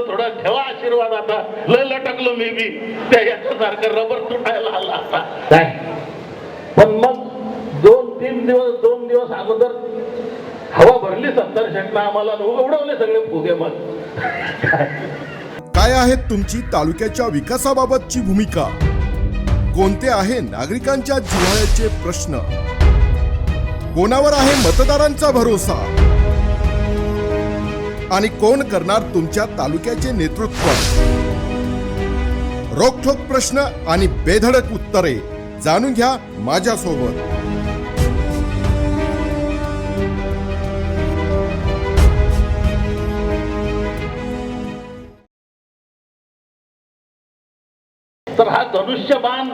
थोडा ठेवा आशीर्वाद आता. लय लटकलो मी बी. त्या याच्यासारखं रबर तुटायला आला आता. काय पण मग दोन तीन दिवस दोन दिवस अगोदर हवा भरली सत्तर शेटना आम्हाला उडवले सगळे फुगे मग. काय आहे तुमची तालुक्याच्या विकासाबाबतची भूमिका? कोणते आहे नागरिकांच्या जिव्हाळ्याचे प्रश्न? कोणावर आहे मतदारांचा भरोसा? आणि कोण करणार तुमच्या तालुक्याचे नेतृत्व? रोखठोक प्रश्न आणि बेधडक उत्तरे जाणून घ्या माझ्यासोबत. तर हा धनुष्यबाण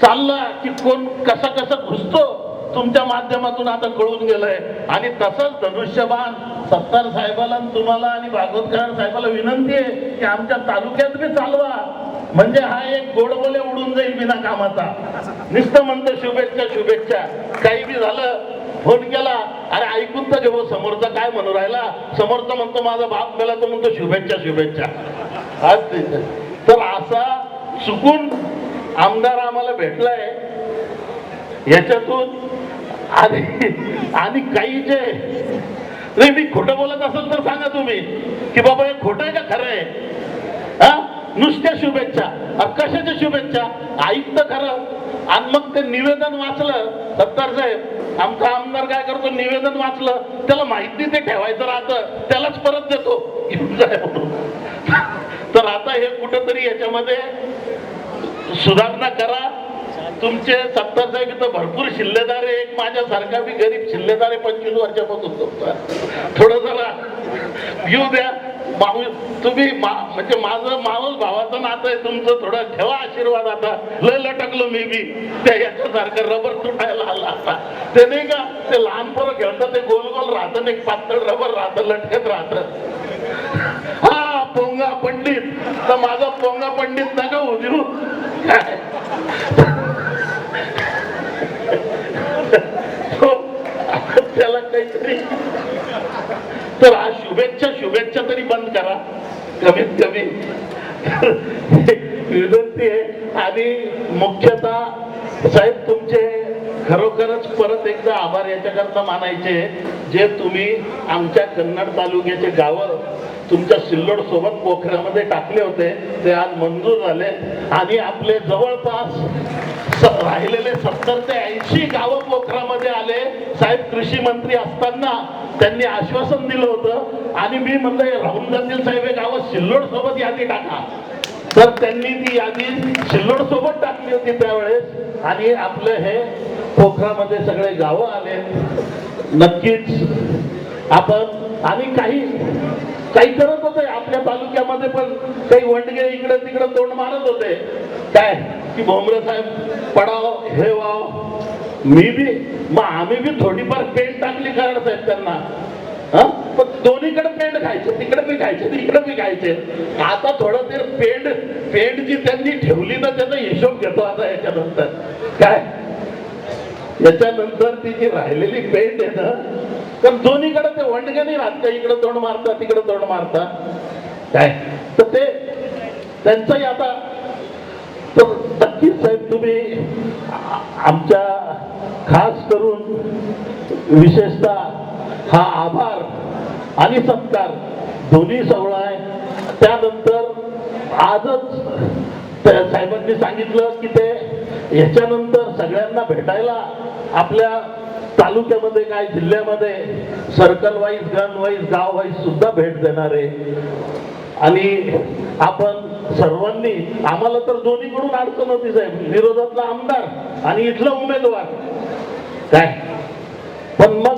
चालला की कोण कसा कसा घुसतो? तुमच्या माध्यमातून आता कळून गेलंय. आणि तसंच धनुष्यबाण सत्तार साहेबाला तुम्हाला आणि भागवतकर साहेबाला विनंती आहे की आमच्या तालुक्यात बी चालवा. म्हणजे हा एक गोडबोले उडून जाईल बिना कामाचा. नुसतं म्हणतं शुभेच्छा शुभेच्छा. काही बी झालं फोन केला अरे ऐकून तर घेऊ समोरचा काय म्हणू राहिला? समोरचा म्हणतो माझा बाप गेला तो म्हणतो शुभेच्छा शुभेच्छा. आज तर असा चुकून आमदार आम्हाला भेटलाय. याच्यातून आणि आणि काही जे नाही मी खोटं बोलत असेल तर सांगा तुम्ही की बाबा हे खोटं आहे का खरं आहे? हा? नुसत्या शुभेच्छा. कशाच्या शुभेच्छा? ऐकत खरं. आणि मग ते निवेदन वाचलं सत्तार साहेब आमचा आमदार काय करतो? निवेदन वाचलं. त्याला माहिती ते ठेवायचं राहतं. त्यालाच परत देतो. तर आता हे कुठंतरी याच्यामध्ये सुधारणा करा. तुमचे सत्ता साहेब इथं भरपूर शिल्लेदार आहे एक माझ्यासारखा बी गरीब शिल्लेदार आहे पंचवीस वर्षापासून तुमचा थोडं जरा घेऊ द्या. माऊ तुम्ही मा- म्हणजे माझं मावस भावाचं नातं आहे तुमचं. थोडं ठेवा आशीर्वाद आता. लय लटकलो मी बी. त्या याच्यासारखं रबर तुटायला आला आता. ते नाही का? ते लहान पोरं खेळतात ते गोल गोल राहतं एक पातळ रबर राहतं लटकत राहतं. हा पोंगा पंडित. तर माझा पोंगा पंडित नका होऊ देऊ काय? हो, त्याला काहीतरी तर. आज शुभेच्छा शुभेच्छा तरी बंद करा. कमीत कमी. विनंती आहे. आणि मुख्यतः साहेब तुमचे खरोखरच परत एकदा आभार याच्याकरता मानायचे जे तुम्ही आमच्या कन्नड तालुक्याचे गावं तुमच्या सिल्लोड सोबत पोखऱ्यामध्ये टाकले होते. ते आज मंजूर झाले. आणि आपले जवळपास राहिलेले सत्तर ते ऐंशी गावं पोखरामध्ये आले. साहेब कृषी मंत्री असताना त्यांनी आश्वासन दिलं होतं. आणि मी म्हणलं राहून जातील साहेब हे गावं सिल्लोड सोबत यादी टाका. तर त्यांनी ती यादी सिल्लोड सोबत टाकली होती त्यावेळेस. आणि आपलं हे पोखरामध्ये सगळे गावं आले. नक्कीच आपण आणि काही काही करत होते आपल्या तालुक्यामध्ये पण काही वंडगे इकडे तिकडे तोंड मारत होते. काय? की भोमरे साहेब पडाव हे वाव मी बी मग आम्ही बी थोडीफार पेंट टाकली कारण साहेब त्यांना. पण दोन्हीकडे पेंट खायचे तिकडे बी खायचे तिकडे बी खायचे. आता थोडं ते पेंट पेंट जी त्यांनी ठेवली ना त्याचा हिशोब घेतो आता याच्यानंतर. काय? याच्यानंतर ती जी राहिलेली पेंट आहे ना तर दोन्हीकडे ते वंडगे नाही राहत का? इकडे तोंड मारतात तिकडे तोंड मारतात काय? तर ते त्यांचंही आता तर नक्कीच साहेब तुम्ही आमच्या खास करून विशेषतः हा आभार आणि सत्कार दोन्ही सगळं आहे. त्यानंतर आजच साहेबांनी सांगितलं की ते याच्यानंतर सगळ्यांना भेटायला आपल्या तालुक्यामध्ये काय जिल्ह्यामध्ये सर्कल वाईज गण वाईज गाव वाईज सुद्धा भेट देणार आहे. आणि आपण सर्वांनी आम्हाला तर दोन्हीकडून अडचण होती साहेब. विरोधातला आमदार आणि इथला उमेदवार. काय? पण मग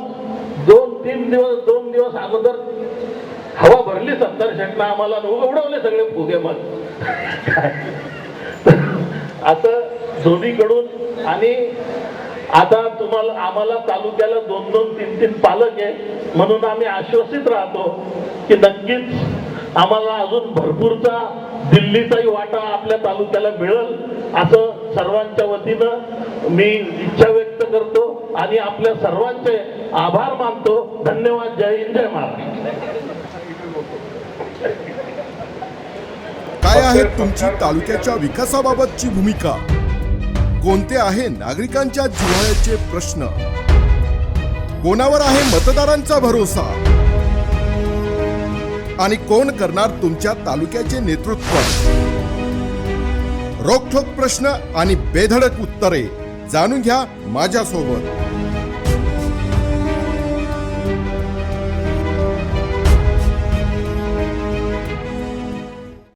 दोन तीन दिवस दोन दिवस अगोदर हवा भरली सत्तर शेटना आम्हाला उघडवले उडवले सगळे फुगे मग. आता असं दोन्हीकडून आणि आता तुम्हाला आम्हाला तालुक्याला दोन दोन तीन तीन पालक आहे म्हणून आम्ही आश्वासित राहतो की नक्कीच आम्हाला अजून भरपूरचा दिल्लीचाही वाटा आपल्या तालुक्याला मिळेल असं सर्वांच्या वतीनं मी इच्छा व्यक्त करतो आणि आपल्या सर्वांचे आभार मानतो. धन्यवाद. जय हिंद जय महाराष्ट्र. काय आहे तुमची तालुक्याच्या विकासाबाबतची भूमिका? कोणते आहे नागरिकांच्या जिव्हाळ्याचे प्रश्न? कोणावर आहे मतदारांचा भरोसा? आणि कोण करणार तुमच्या तालुक्याचे नेतृत्व? रोखोक प्रश्न आणि बेधडक उत्तरे जाणून घ्या माझ्यासोबत.